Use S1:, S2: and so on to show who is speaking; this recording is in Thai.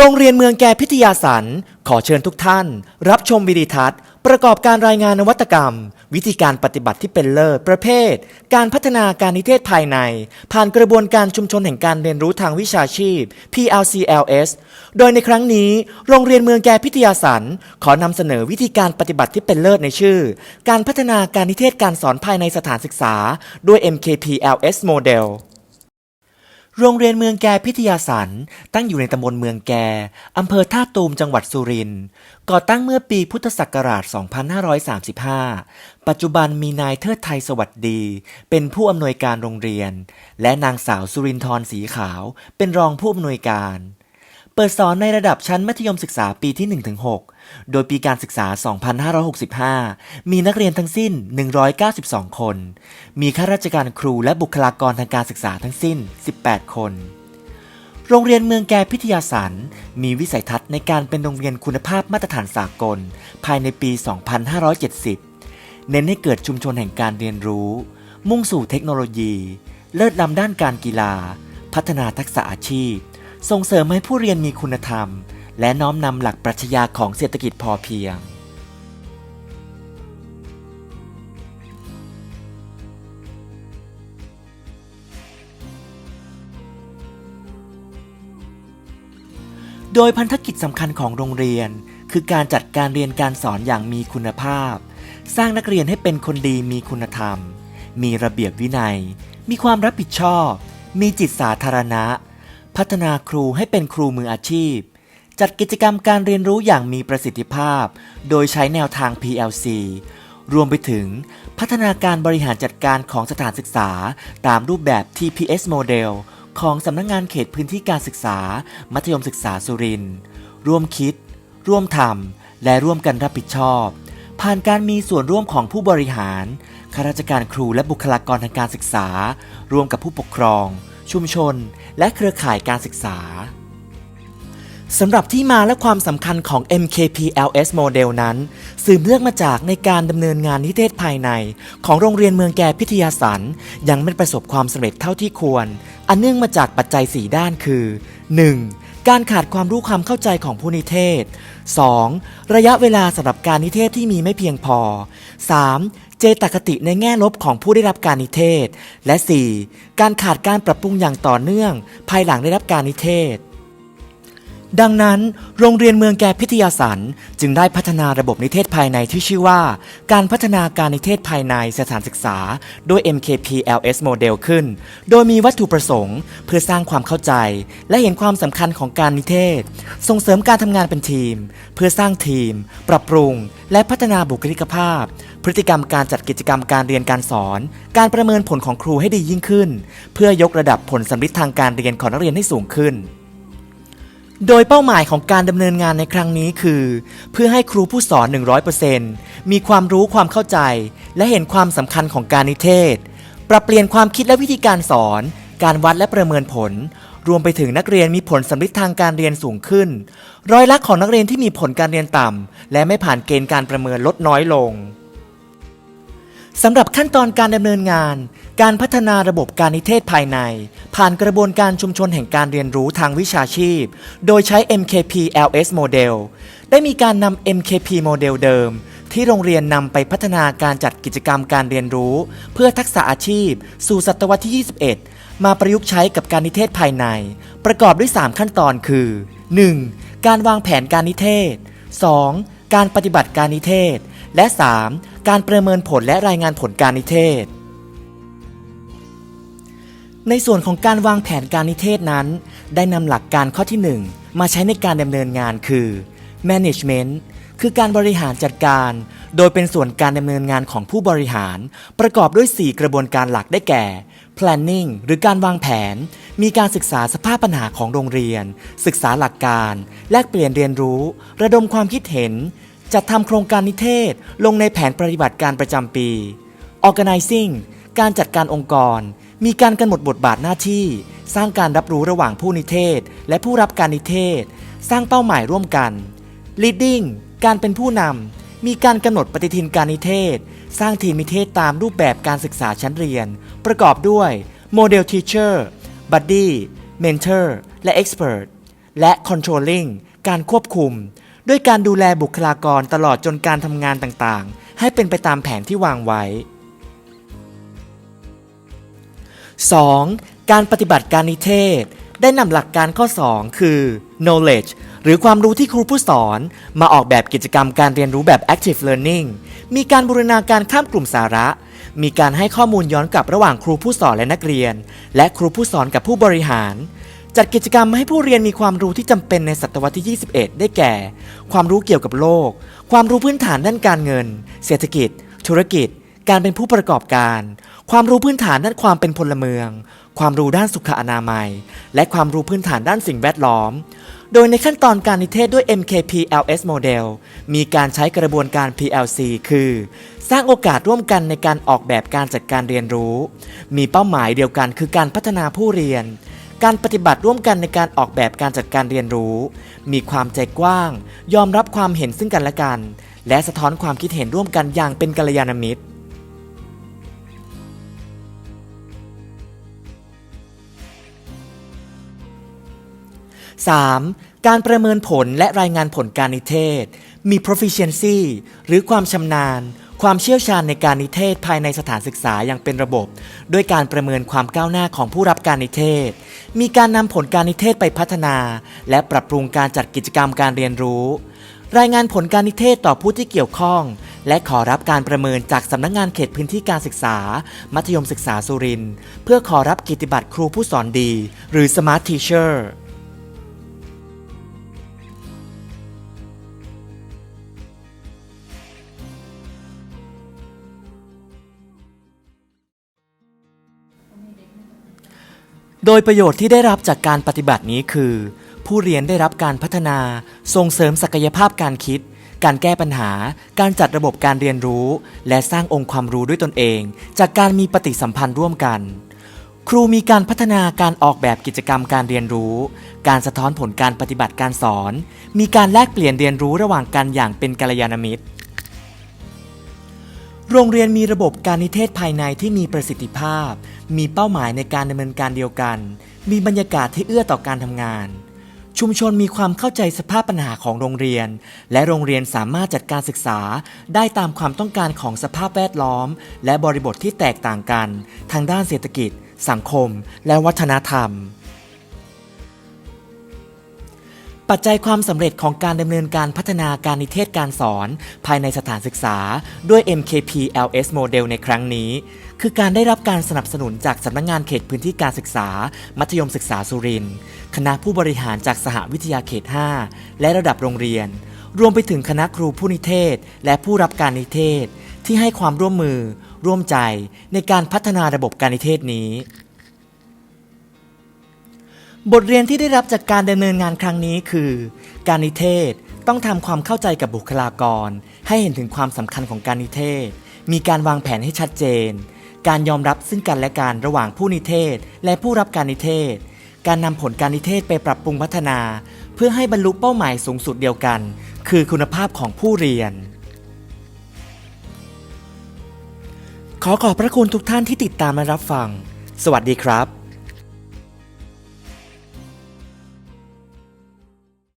S1: โรงเรียนเมืองแกพิทยาสันขอเชิญทุกท่าน รับชมวิดีทัศน์ ประกอบการรายงานนวัตกรรม วิธีการปฏิบัติที่เป็นเลิศประเภท การพัฒนาการนิเทศภายใน ผ่านกระบวนการชุมชนแห่งการเรียนรู้ทางวิชาชีพ PLCLS โดยในครั้งนี้ โรงเรียนเมืองแกพิทยาสันขอนำเสนอวิธีการปฏิบัติที่เป็นเลิศในชื่อ การพัฒนาการนิเทศการสอนภายในสถานศึกษา ด้วย MKPLS Model โรงเรียนเมืองแกพิทยาสันตั้งอยู่ในตำบลเมืองแก อำเภอท่าตูมจังหวัดสุรินทร์ ก่อตั้งเมื่อปีพุทธศักราช 2535 ปัจจุบันมีนายเทิดไทยสวัสดี เป็นผู้อำนวยการโรงเรียน และนางสาวสุรินทร์สีขาว เป็นรองผู้อำนวยการ เปิดสอนในระดับชั้นมัธยมศึกษาปีที่ 1-6 โดยปีการศึกษา 2565 มีนักเรียนทั้งสิ้น 192 คน มีข้าราชการครูและบุคลากรทางการศึกษาทั้งสิ้น 18 คน โรงเรียนเมืองแกพิทยาสันมีวิสัยทัศน์ในการเป็นโรงเรียนคุณภาพมาตรฐานสากล ภายในปี 2570 เน้นให้เกิดชุมชนแห่งการเรียนรู้ มุ่งสู่เทคโนโลยี เลิศล้ำด้านการกีฬา พัฒนาทักษะอาชีพ ส่งเสริมให้ผู้เรียนมีคุณธรรม และน้อมนำหลักปรัชญาของเศรษฐกิจพอเพียง โดยพันธกิจสำคัญของโรงเรียน คือการจัดการเรียนการสอนอย่างมีคุณภาพ สร้างนักเรียนให้เป็นคนดีมีคุณธรรม มีระเบียบวินัย มีความรับผิดชอบ มีจิตสาธารณะ พัฒนาครูให้เป็นครูมืออาชีพ จัดกิจกรรมการเรียนรู้อย่างมีประสิทธิภาพ โดยใช้แนวทาง PLC รวมไปถึง พัฒนาการบริหารจัดการของสถานศึกษา ตามรูปแบบ TPS Model ของสำนักงงานเขตพื้นที่การศึกษา มัธยมศึกษาสุรินทร์ร่วมคิด ร่วมทำและร่วมกันรับผิดชอบ ผ่านการมีส่วนร่วมของผู้บริหารข้าราชการครูและบุคลากรทางการศึกษาร่วมกับผู้ปกครอง ชุมชน และเครือข่ายการศึกษาสำหรับที่มาและความสำคัญของ MKPLS Model นั้น สืบเนื่องมาจากในการดำเนินงานนิเทศภายใน ของโรงเรียนเมืองแก่พิทยาสันยังไม่ประสบความสำเร็จเท่าที่ควร อันเนื่องมาจากปัจจัย 4 ด้านคือ 1. การขาดความรู้ความเข้าใจของผู้นิเทศ 2. ระยะเวลาสำหรับการนิเทศที่มีไม่เพียงพอ 3. เจตคติในแง่ลบของผู้ได้รับการนิเทศ และ 4. การขาดการปรับปรุงอย่างต่อเนื่อง ภายหลังได้รับการนิเทศ ดังนั้น โรงเรียนเมืองแกพิทยาสันจึงได้พัฒนาระบบนิเทศภายในที่ชื่อว่า การพัฒนาการนิเทศภายในสถานศึกษา ด้วย MKPLS Model ขึ้น โดยมีวัตถุประสงค์ เพื่อสร้างความเข้าใจ และเห็นความสำคัญของการนิเทศ ส่งเสริมการทำงานเป็นทีม เพื่อสร้างทีม ปรับปรุง และพัฒนาบุคลิกภาพ พฤติกรรมการจัดกิจกรรมการเรียนการสอน การประเมินผลของครูให้ดียิ่งขึ้น เพื่อยกระดับผลสำลิดทางการเรียนของนักเรียนให้สูงขึ้น โดยเป้าหมายของการดำเนินงานในครั้งนี้คือ เพื่อให้ครูผู้สอน 100%มีความรู้ความเข้าใจ และเห็นความสำคัญของการนิเทศ ปรับเปลี่ยนความคิดและวิธีการสอน การวัดและประเมินผล รวมไปถึงนักเรียนมีผลสำลิดทางการเรียนสูงขึ้นร้อยละของนักเรียนที่มีผลการเรียนต่ำและไม่ผ่านเกณฑ์การประเมินลดน้อยลง สำหรับขั้นตอนการดำเนินงาน การพัฒนาระบบการนิเทศภายใน ผ่านกระบวนการชุมชนแห่งการเรียนรู้ทางวิชาชีพ โดยใช้ MKPLS Model ได้มีการนำ MKP Model เดิม ที่โรงเรียนนำไปพัฒนาการจัดกิจกรรมการเรียนรู้ เพื่อทักษะอาชีพ สู่ศตวรรษที่ 21 มาประยุกต์ใช้กับการนิเทศภายใน ประกอบด้วย 3 ขั้นตอนคือ 1. การวางแผนการนิเทศ 2. การปฏิบัติการนิเทศ และ 3. การประเมินผลและรายงานผลการนิเทศ ในส่วนของการวางแผนการนิเทศนั้น ได้นำหลักการข้อที่ 1 มาใช้ในการดำเนินงานคือ management คือการบริหารจัดการ โดยเป็นส่วนการดำเนินงานของผู้บริหาร ประกอบด้วย 4 กระบวนการหลักได้แก่ planning หรือการวางแผน มีการศึกษาสภาพปัญหาของโรงเรียน ศึกษาหลักการ แลกเปลี่ยนเรียนรู้ ระดมความคิดเห็น จัดทำโครงการนิเทศลงในแผนปฏิบัติการประจำปี organizing การจัดการองค์กร มีการกำหนดบทบาทหน้าที่ สร้างการรับรู้ระหว่างผู้นิเทศ และผู้รับการนิเทศ สร้างเป้าหมายร่วมกัน leading การเป็นผู้นำมีการกำหนดปฏิทินการนิเทศ สร้างทีมนิเทศตามรูปแบบการศึกษาชั้นเรียน ประกอบด้วย model teacher buddy mentor และ expert และ controlling การควบคุม ด้วยการดูแลบุคลากรตลอดจนการทำงานต่างๆ ให้เป็นไปตามแผนที่วางไว้ 2. การปฏิบัติการนิเทศ ได้นำหลักการข้อ 2 คือ knowledge หรือความรู้ที่ครูผู้สอนมาออกแบบกิจกรรมการเรียนรู้แบบ active learning มีการบูรณาการข้ามกลุ่มสาระ มีการให้ข้อมูลย้อนกลับระหว่างครูผู้สอนและนักเรียน และครูผู้สอนกับผู้บริหาร จัดกิจกรรมให้ผู้เรียนมีความรู้ที่จำเป็นในศตวรรษที่ 21 ได้แก่ ความรู้เกี่ยวกับโลก ความรู้พื้นฐานด้านการเงิน เศรษฐกิจ ธุรกิจ การเป็นผู้ประกอบการ ความรู้พื้นฐานด้านความเป็นพลเมือง ความรู้ด้านสุขอนามัย และความรู้พื้นฐานด้านสิ่งแวดล้อม โดยในขั้นตอนการนิเทศด้วย MKPLS Model มีการใช้กระบวนการ PLC คือ สร้างโอกาสร่วมกันในการออกแบบการจัดการเรียนรู้ มีเป้าหมายเดียวกันคือการพัฒนาผู้เรียน การปฏิบัติร่วมกันในการออกแบบการจัดการเรียนรู้ มีความใจกว้าง ยอมรับความเห็นซึ่งกันและกัน และสะท้อนความคิดเห็นร่วมกันอย่างเป็นกัลยาณมิตร 3. การประเมินผลและรายงานผลการนิเทศ มี proficiency หรือความชำนาญ ความเชี่ยวชาญในการนิเทศภายในสถานศึกษาอย่างเป็นระบบ ด้วยการประเมินความก้าวหน้าของผู้รับการนิเทศ มีการนำผลการนิเทศไปพัฒนา และปรับปรุงการจัดกิจกรรมการเรียนรู้ รายงานผลการนิเทศต่อผู้ที่เกี่ยวข้อง และขอรับการประเมินจากสำนักงงานเขตพื้นที่การศึกษา มัธยมศึกษาสุรินทร์เพื่อขอรับกิตติบัตรครูผู้สอนดี หรือ Smart Teacher โดยประโยชน์ที่ได้รับจากการปฏิบัตินี้คือ ผู้เรียนได้รับการพัฒนา ส่งเสริมศักยภาพการคิด การแก้ปัญหา การจัดระบบการเรียนรู้ และสร้างองค์ความรู้ด้วยตนเอง จากการมีปฏิสัมพันธ์ร่วมกัน ครูมีการพัฒนาการออกแบบกิจกรรมการเรียนรู้ การสะท้อนผลการปฏิบัติการสอน มีการแลกเปลี่ยนเรียนรู้ระหว่างกันอย่างเป็นกัลยาณมิตร โรงเรียนมีระบบการนิเทศภายในที่มีประสิทธิภาพ มีเป้าหมายในการดำเนินการเดียวกัน มีบรรยากาศที่เอื้อต่อการทำงาน ชุมชนมีความเข้าใจสภาพปัญหาของโรงเรียน และโรงเรียนสามารถจัดการศึกษาได้ตามความต้องการของสภาพแวดล้อม และบริบทที่แตกต่างกัน ทางด้านเศรษฐกิจ สังคม และวัฒนธรรม ปัจจัยความสำเร็จของการดำเนินการพัฒนาการนิเทศการสอน ภายในสถานศึกษาด้วย MKPLS Model ในครั้งนี้ คือการได้รับการสนับสนุนจากสำนักงงานเขตพื้นที่การศึกษา มัธยมศึกษาสุรินทร์คณะผู้บริหารจากสหวิทยาเขต 5 และระดับโรงเรียน รวมไปถึงคณะครูผู้นิเทศ และผู้รับการนิเทศ ที่ให้ความร่วมมือ ร่วมใจในการพัฒนาระบบการนิเทศนี้ บทเรียนที่ได้รับจากการดำเนินงานครั้งนี้คือ การนิเทศต้องทำความเข้าใจกับบุคลากร ให้เห็นถึงความสำคัญของการนิเทศ มีการวางแผนให้ชัดเจน การยอมรับซึ่งกันและกันระหว่างผู้นิเทศ และผู้รับการนิเทศ การนำผลการนิเทศไปปรับปรุงพัฒนา เพื่อให้บรรลุเป้าหมายสูงสุดเดียวกัน คือคุณภาพของผู้เรียน ขอขอบพระคุณทุกท่านที่ติดตามและรับฟัง สวัสดีครับ